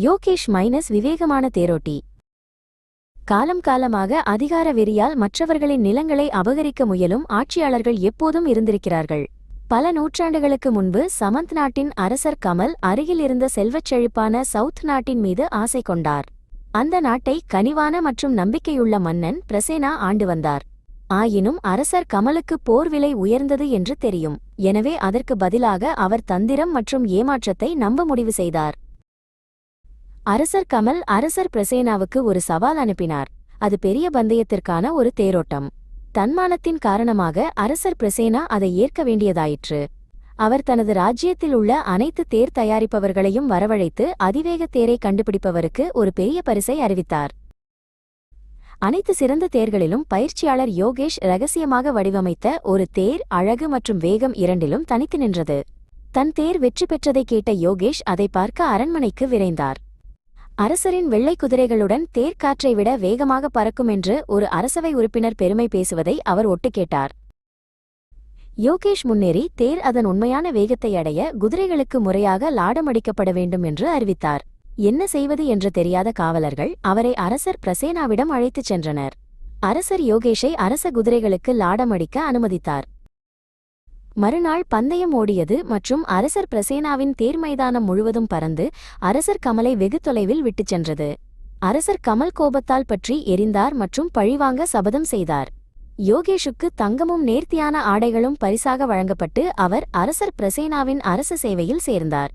Yogesh minus விவேகமான தேரோட்டி. காலம் காலமாக அதிகார வெறியால் மற்றவர்களின் நிலங்களை அபகரிக்க முயலும் ஆட்சியாளர்கள் எப்போதும் இருந்திருக்கிறார்கள். பல நூற்றாண்டுகளுக்கு முன்பு சமந்த் நாட்டின் அரசர் கமல் அருகில் இருந்த செல்வச் செழிப்பான சவுத் நாட்டின் மீது ஆசை கொண்டார். அந்த நாட்டை கனிவான மற்றும் நம்பிக்கையுள்ள மன்னன் பிரசேனா ஆண்டு வந்தார். ஆயினும் அரசர் கமலுக்கு போர் விலை உயர்ந்தது என்று தெரியும். எனவே அதற்கு பதிலாக அவர் தந்திரம் மற்றும் ஏமாற்றத்தை நம்ப முடிவு செய்தார். அரசர் கமல் அரசர் பிரசேனாவுக்கு ஒரு சவால் அனுப்பினார். அது பெரிய பந்தயத்திற்கான ஒரு தேரோட்டம். தன்மானத்தின் காரணமாக அரசர் பிரசேனா அதை ஏற்க வேண்டியதாயிற்று. அவர் தனது ராஜ்யத்தில் உள்ள அனைத்து தேர் தயாரிப்பவர்களையும் வரவழைத்து அதிவேக தேரை கண்டுபிடிப்பவருக்கு ஒரு பெரிய பரிசை அறிவித்தார். அனைத்து சிறந்த தேர்களிலும் பயிற்சியாளர் யோகேஷ் ரகசியமாக வடிவமைத்த ஒரு தேர் அழகு மற்றும் வேகம் இரண்டிலும் தனித்து நின்றது. தன் தேர் வெற்றி பெற்றதை கேட்ட யோகேஷ் அதை பார்க்க அரண்மனைக்கு விரைந்தார். அரசரின் வெள்ளை குதிரைகளுடன் தேர் காற்றை விட வேகமாக பறக்கும் என்று ஒரு அரசவை உறுப்பினர் பெருமை பேசுவதை அவர் ஒட்டு கேட்டார். யோகேஷ் முன்னேறி தேர் அதன் உண்மையான வேகத்தை அடைய குதிரைகளுக்கு முறையாக லாடமடிக்கப்பட வேண்டும் என்று அறிவித்தார். என்ன செய்வது என்று தெரியாத காவலர்கள் அவரை அரசர் பிரசேனாவிடம் அழைத்துச் சென்றனர். அரசர் யோகேஷை அரச குதிரைகளுக்கு லாடமடிக்க அனுமதித்தார். மறுநாள் பந்தயம் ஓடியது மற்றும் அரசர் பிரசேனாவின் தேர் மைதானம் முழுவதும் பறந்து அரசர் கமலை வெகு தொலைவில் விட்டுச் சென்றது. அரசர் கமல் கோபத்தால் பற்றி எரிந்தார் மற்றும் பழிவாங்க சபதம் செய்தார். யோகேஷுக்கு தங்கமும் நேர்த்தியான ஆடைகளும் பரிசாக வழங்கப்பட்டு அவர் அரசர் பிரசேனாவின் அரச சேவையில் சேர்ந்தார்.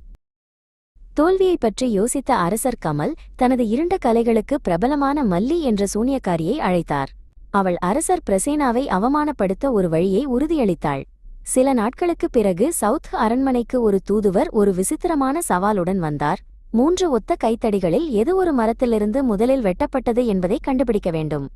தோல்வியைப் பற்றி யோசித்த அரசர் கமல் தனது இருண்ட கலைகளுக்கு பிரபலமான மல்லி என்ற சூனியக்காரியை அழைத்தார். அவள் அரசர் பிரசேனாவை அவமானப்படுத்த ஒரு வழியை உறுதியளித்தாள். சில நாட்களுக்குப் பிறகு சவுத் அரண்மனைக்கு ஒரு தூதுவர் ஒரு விசித்திரமான சவாலுடன் வந்தார். மூன்று ஒத்த கைத்தடிகளில் எது ஒரு மரத்திலிருந்து முதலில் வெட்டப்பட்டது என்பதை கண்டுபிடிக்க வேண்டும்.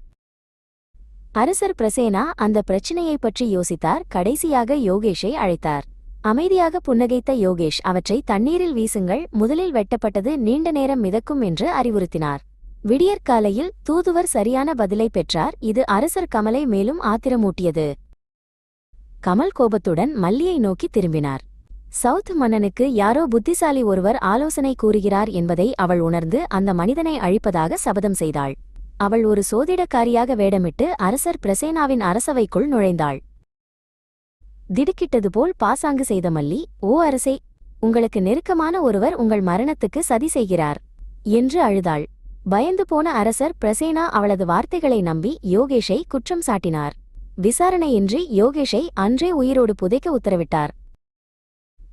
அரசர் பிரசேனா அந்த பிரச்சினையைப் பற்றி யோசித்தார். கடைசியாக யோகேஷை அழைத்தார். அமைதியாக புன்னகைத்த யோகேஷ் அவற்றை தண்ணீரில் வீசுங்கள் முதலில் வெட்டப்பட்டது நீண்ட நேரம் மிதக்கும் என்று அறிவுறுத்தினார். விடியற்காலையில் தூதுவர் சரியான பதிலை பெற்றார். இது அரசர் கமலை மேலும் ஆத்திரமூட்டியது. கமல் கோபத்துடன் மல்லியை நோக்கி திரும்பினார். சவுத் மன்னனுக்கு யாரோ புத்திசாலி ஒருவர் ஆலோசனை கூறுகிறார் என்பதை அவள் உணர்ந்து அந்த மனிதனை அழிப்பதாக சபதம் செய்தாள். அவள் ஒரு சோதிடக்காரியாக வேடமிட்டு அரசர் பிரசேனாவின் அரசவைக்குள் நுழைந்தாள். திடுக்கிட்டது போல் பாசாங்கு செய்த மல்லி ஓ அரசே உங்களுக்கு நெருக்கமான ஒருவர் உங்கள் மரணத்துக்கு சதி செய்கிறார் என்று அழுதாள். பயந்து போன அரசர் பிரசேனா அவளது வார்த்தைகளை நம்பி யோகேஷை குற்றம் சாட்டினார். விசாரணையின்றி யோகேஷை அன்றே உயிரோடு புதைக்க உத்தரவிட்டார்.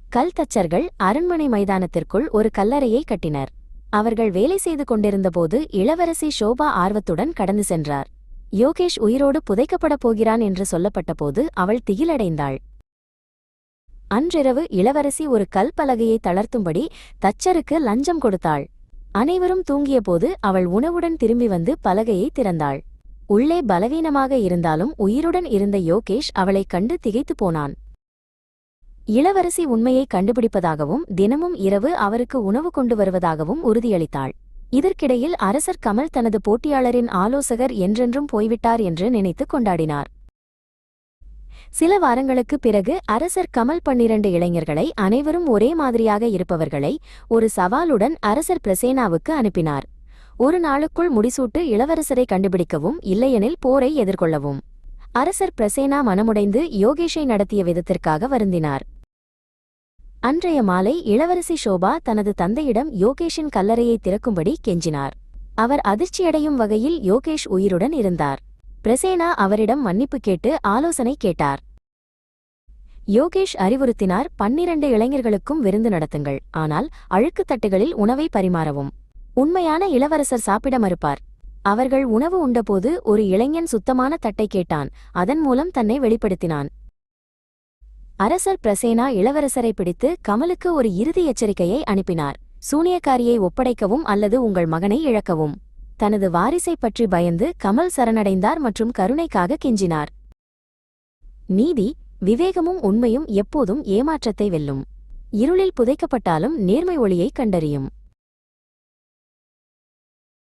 கல் தச்சர்கள் அரண்மனை மைதானத்திற்குள் ஒரு கல்லறையை கட்டினர். அவர்கள் வேலை செய்து கொண்டிருந்தபோது இளவரசி ஷோபா ஆர்வத்துடன் கடந்து சென்றார். யோகேஷ் உயிரோடு புதைக்கப்படப் போகிறான் என்று சொல்லப்பட்டபோது அவள் திகிலடைந்தாள். அன்றிரவு இளவரசி ஒரு கல் பலகையை தளர்த்தும்படி தச்சருக்கு லஞ்சம் கொடுத்தாள். அனைவரும் தூங்கியபோது அவள் உணவுடன் திரும்பி வந்து பலகையை திறந்தாள். உள்ளே பலவீனமாக இருந்தாலும் உயிருடன் இருந்த யோகேஷ் அவளைக் கண்டு திகைத்துப் போனான். இளவரசி உண்மையை கண்டுபிடிப்பதாகவும் தினமும் இரவு அவருக்கு உணவு கொண்டு வருவதாகவும் உறுதியளித்தாள். இதற்கிடையில் அரசர் கமல் தனது போட்டியாளரின் ஆலோசகர் என்றென்றும் போய்விட்டார் என்று நினைத்துக் கொண்டாடினார். சில வாரங்களுக்குப் பிறகு அரசர் கமல் பன்னிரண்டு இளைஞர்களை அனைவரும் ஒரே மாதிரியாக இருப்பவர்களை ஒரு சவாலுடன் அரசர் பிரசேனாவுக்கு அனுப்பினார். ஒரு நாளுக்குள் முடிசூட்டு இளவரசரை கண்டுபிடிக்கவும் இல்லையெனில் போரை எதிர்கொள்ளவும். அரசர் பிரசேனா மனமுடைந்து யோகேஷை நடத்திய விதத்திற்காக வருந்தினார். அன்றைய மாலை இளவரசி ஷோபா தனது தந்தையிடம் யோகேஷின் கல்லறையை திறக்கும்படி கெஞ்சினார். அவர் அதிர்ச்சியடையும் வகையில் யோகேஷ் உயிருடன் இருந்தார். பிரசேனா அவரிடம் மன்னிப்பு கேட்டு ஆலோசனை கேட்டார். யோகேஷ் அறிவுறுத்தினார் பன்னிரண்டு இளைஞர்களுக்கும் விருந்து நடத்துங்கள் ஆனால் அழுக்குத் தட்டுகளில் உணவை பரிமாறவும். உண்மையான இளவரசர் சாப்பிட மறுப்பார். அவர்கள் உணவு உண்டபோது ஒரு இளைஞன் சுத்தமான தட்டை கேட்டான். அதன் மூலம் தன்னை வெளிப்படுத்தினான். அரசர் பிரசேனா இளவரசரை பிடித்து கமலுக்கு ஒரு இறுதி எச்சரிக்கையை அனுப்பினார். சூனியக்காரியை ஒப்படைக்கவும் அல்லது உங்கள் மகனை இழக்கவும். தனது வாரிசை பற்றி பயந்து கமல் சரணடைந்தார் மற்றும் கருணைக்காக கெஞ்சினார். நீதி விவேகமும் உண்மையும் எப்போதும் ஏமாற்றத்தை வெல்லும். இருளில் புதைக்கப்பட்டாலும் நேர்மை ஒளியை கண்டறியும்.